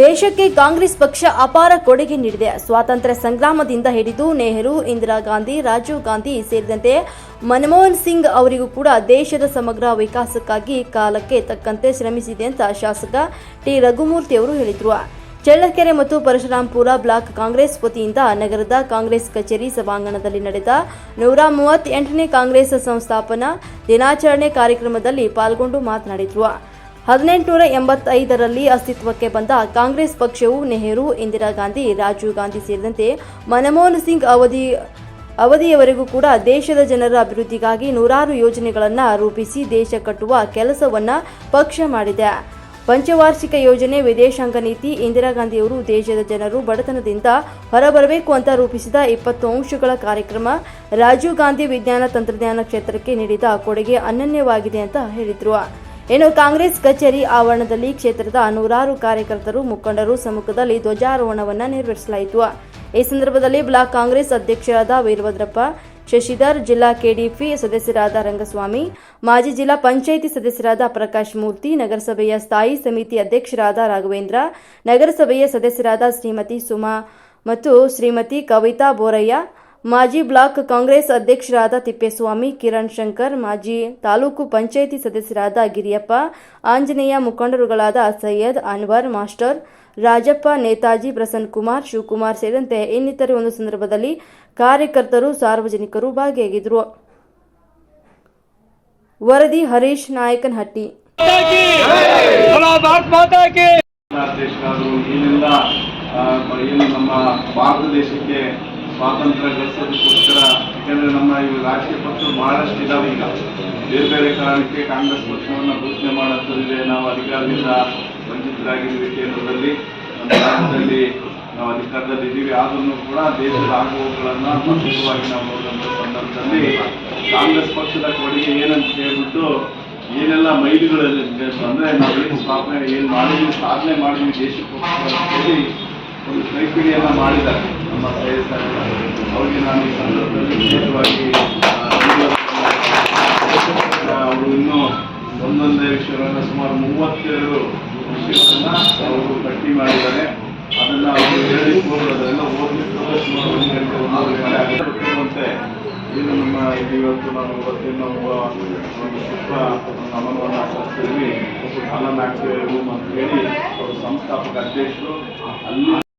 ದೇಶಕ್ಕೆ ಕಾಂಗ್ರೆಸ್ ಪಕ್ಷ ಅಪಾರ ಕೊಡುಗೆ ನೀಡಿದೆ. ಸ್ವಾತಂತ್ರ್ಯ ಸಂಗ್ರಾಮದಿಂದ ಹಿಡಿದು ನೆಹರು, ಇಂದಿರಾ ಗಾಂಧಿ, ರಾಜೀವ್ ಗಾಂಧಿ ಸೇರಿದಂತೆ ಮನಮೋಹನ್ ಸಿಂಗ್ ಅವರಿಗೂ ಕೂಡ ದೇಶದ ಸಮಗ್ರ ವಿಕಾಸಕ್ಕಾಗಿ ಕಾಲಕ್ಕೆ ತಕ್ಕಂತೆ ಶ್ರಮಿಸಿದೆ ಅಂತ ಶಾಸಕ ಟಿ. ರಘುಮೂರ್ತಿ ಅವರು ಹೇಳಿದರು. ಚಳ್ಳಕೆರೆ ಮತ್ತು ಪರಶುರಾಂಪುರ ಬ್ಲಾಕ್ ಕಾಂಗ್ರೆಸ್ ವತಿಯಿಂದ ನಗರದ ಕಾಂಗ್ರೆಸ್ ಕಚೇರಿ ಸಭಾಂಗಣದಲ್ಲಿ ನಡೆದ ನೂರ ಮೂವತ್ತೆಂಟನೇ ಕಾಂಗ್ರೆಸ್ ಸಂಸ್ಥಾಪನಾ ದಿನಾಚರಣೆ ಕಾರ್ಯಕ್ರಮದಲ್ಲಿ ಪಾಲ್ಗೊಂಡು ಮಾತನಾಡಿದರು. ಹದಿನೆಂಟುನೂರ ಎಂಬತ್ತೈದರಲ್ಲಿ ಅಸ್ತಿತ್ವಕ್ಕೆ ಬಂದ ಕಾಂಗ್ರೆಸ್ ಪಕ್ಷವು ನೆಹರು, ಇಂದಿರಾ ಗಾಂಧಿ, ರಾಜೀವ್ ಗಾಂಧಿ ಸೇರಿದಂತೆ ಮನಮೋಹನ್ ಸಿಂಗ್ ಅವಧಿ ಅವಧಿಯವರೆಗೂ ಕೂಡ ದೇಶದ ಜನರ ಅಭಿವೃದ್ಧಿಗಾಗಿ ನೂರಾರು ಯೋಜನೆಗಳನ್ನು ರೂಪಿಸಿ ದೇಶ ಕಟ್ಟುವ ಕೆಲಸವನ್ನು ಪಕ್ಷ ಮಾಡಿದೆ. ಪಂಚವಾರ್ಷಿಕ ಯೋಜನೆ, ವಿದೇಶಾಂಗ ನೀತಿ, ಇಂದಿರಾ ಗಾಂಧಿಯವರು ದೇಶದ ಜನರು ಬಡತನದಿಂದ ಹೊರಬರಬೇಕು ಅಂತ ರೂಪಿಸಿದ ಇಪ್ಪತ್ತು ಅಂಶಗಳ ಕಾರ್ಯಕ್ರಮ ರಾಜೀವ್ ಗಾಂಧಿ ವಿಜ್ಞಾನ ತಂತ್ರಜ್ಞಾನ ಕ್ಷೇತ್ರಕ್ಕೆ ನೀಡಿದ ಕೊಡುಗೆ ಅನನ್ಯವಾಗಿದೆ ಅಂತ ಹೇಳಿದರು. ಇನ್ನು ಕಾಂಗ್ರೆಸ್ ಕಚೇರಿ ಆವರಣದಲ್ಲಿ ಕ್ಷೇತ್ರದ ನೂರಾರು ಕಾರ್ಯಕರ್ತರು, ಮುಖಂಡರು ಸಮ್ಮುಖದಲ್ಲಿ ಧ್ವಜಾರೋಹಣವನ್ನು ನೆರವೇರಿಸಲಾಯಿತು. ಈ ಸಂದರ್ಭದಲ್ಲಿ ಬ್ಲಾಕ್ ಕಾಂಗ್ರೆಸ್ ಅಧ್ಯಕ್ಷರಾದ ವೀರಭದ್ರಪ್ಪ, ಶಶಿಧರ್, ಜಿಲ್ಲಾ ಕೆಡಿಪಿ ಸದಸ್ಯರಾದ ರಂಗಸ್ವಾಮಿ, ಮಾಜಿ ಜಿಲ್ಲಾ ಪಂಚಾಯಿತಿ ಸದಸ್ಯರಾದ ಪ್ರಕಾಶ್ ಮೂರ್ತಿ, ನಗರಸಭೆಯ ಸ್ಥಾಯಿ ಸಮಿತಿ ಅಧ್ಯಕ್ಷರಾದ ರಾಘವೇಂದ್ರ, ನಗರಸಭೆಯ ಸದಸ್ಯರಾದ ಶ್ರೀಮತಿ ಸುಮಾ ಮತ್ತು ಶ್ರೀಮತಿ ಕವಿತಾ ಬೋರಯ್ಯ ಮಾಜಿ ಬ್ಲಾಕ್ ಕಾಂಗ್ರೆಸ್ ಅಧ್ಯಕ್ಷರಾದ ತಿಪ್ಪೇಸ್ವಾಮಿ ಕಿರಣ್ ಶಂಕರ್ ಮಾಜಿ ತಾಲೂಕು ಪಂಚಾಯಿತಿ ಸದಸ್ಯರಾದ ಗಿರಿಯಪ್ಪ ಆಂಜನೇಯ ಮುಖಂಡರುಗಳಾದ ಸೈಯದ್ ಅನ್ವರ್ ಮಾಸ್ಟರ್ ರಾಜಪ್ಪ ನೇತಾಜಿ ಪ್ರಸನ್ ಕುಮಾರ್ ಶಿವಕುಮಾರ್ ಸೇರಿದಂತೆ ಇನ್ನಿತರ ಒಂದು ಸಂದರ್ಭದಲ್ಲಿ ಕಾರ್ಯಕರ್ತರು ಸಾರ್ವಜನಿಕರು ಭಾಗಿಯಾಗಿದ್ದರು ವರದಿ ಹರೀಶ್ ನಾಯಕನಹಟ್ಟಿ ಏನು ನಮ್ಮ ಭಾರತ ದೇಶಕ್ಕೆ ಸ್ವಾತಂತ್ರ್ಯ ಗಳಿಸೋದಕ್ಕೋಸ್ಕರ ಯಾಕಂದ್ರೆ ನಮ್ಮ ಈ ರಾಜಕೀಯ ಪಕ್ಷಗಳು ಬಹಳಷ್ಟು ಇದಾವೆ ಈಗ. ಬೇರೆ ಬೇರೆ ಕಾರಣಕ್ಕೆ ಕಾಂಗ್ರೆಸ್ ಪಕ್ಷವನ್ನು ಘೋಷಣೆ ಮಾಡುತ್ತಿದೆ ನಾವು ಅಧಿಕಾರದಿಂದ ವಂಚಿತರಾಗಿದ್ದೀವಿ ಕೇಂದ್ರದಲ್ಲಿ ನಮ್ಮ ರಾಜ್ಯದಲ್ಲಿ ನಾವು ಅಧಿಕಾರದಲ್ಲಿ ಇದ್ದೀವಿ. ಆದ್ರೂ ಕೂಡ ದೇಶದ ಆಗುವಗಳನ್ನು ಪ್ರಮುಖವಾಗಿ ನಾವು ನೋಡುವಂಥ ಸಂದರ್ಭದಲ್ಲಿ ಕಾಂಗ್ರೆಸ್ ಪಕ್ಷದ ಕೊಡುಗೆ ಏನಂತ ಹೇಳ್ಬಿಟ್ಟು ಏನೆಲ್ಲ ಮೈಲಿಗಳಲ್ಲಿ ಅಂದ್ರೆ ಏನು ಸ್ಥಾಪನೆ, ಏನು ಮಾಡಿದ್ವಿ ಸಾಧನೆ ಮಾಡಿದ್ವಿ ದೇಶಕ್ಕೋಸ್ಕರ ಅಂತ ಹೇಳಿ ಒಂದು ಮಾಡಿದ ಮಾಡಿದ್ದಾರೆ ನಮ್ಮ ಸ್ನೇಹಿತರೆಲ್ಲ. ಅವರಿಗೆ ನಾನು ಈ ಸಂದರ್ಭದಲ್ಲಿ ವಿಶೇಷವಾಗಿ ಅವರು ಇನ್ನೂ ಒಂದೊಂದೇ ವಿಷಯಗಳನ್ನು ಸುಮಾರು ಮೂವತ್ತೆರಡು ವಿಷಯಗಳನ್ನು ಅವರು ಪಟ್ಟಿ ಮಾಡಿದ್ದಾರೆ. ಅದನ್ನ ಅವರು ಹೇಳಿ ಅದೆಲ್ಲ ಓದಲಿಕ್ಕೆ ಸುಮಾರು ಒಂದು ಗಂಟೆ, ಒಂದೂವರೆ ಗಂಟೆ ಏನು ನಮ್ಮ ಇವತ್ತು ನಾವು ಇವತ್ತಿನ ಒಂದು ಒಂದು ಪುಷ್ಪ ನಮನವನ್ನು ಆಚರಿಸ್ತೀವಿ ಹಾಲನ್ನು ಹಾಕ್ತೀವಿ ಅಂತ ಹೇಳಿ, ಅವರು ಸಂಸ್ಥಾಪಕ ಅಧ್ಯಕ್ಷರು. ಅಲ್ಲಿ